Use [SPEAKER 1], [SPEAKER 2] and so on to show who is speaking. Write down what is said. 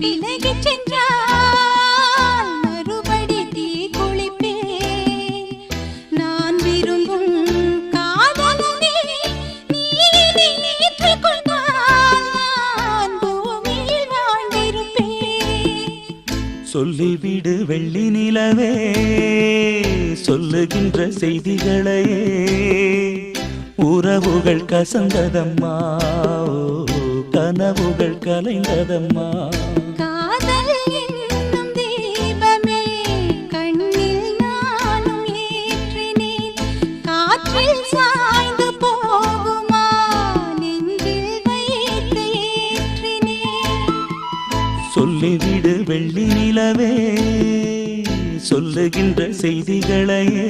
[SPEAKER 1] விலகி சென்றால் மறுபடி தீ குளிப்பே. நான் விரும்பும் காதலனே நீ நான் பூமியில் வாழ்ந்திருப்பேன்
[SPEAKER 2] சொல்லிவிடு வெள்ளி நிலவே சொல்லுகின்ற செய்திகளையே. உறவுகள் கசந்ததம்மா கனவுகள் கலைந்ததம்மா. சொல்லிவிடு வெள்ளி நிலவே சொல்லுகின்ற செய்திகளையே.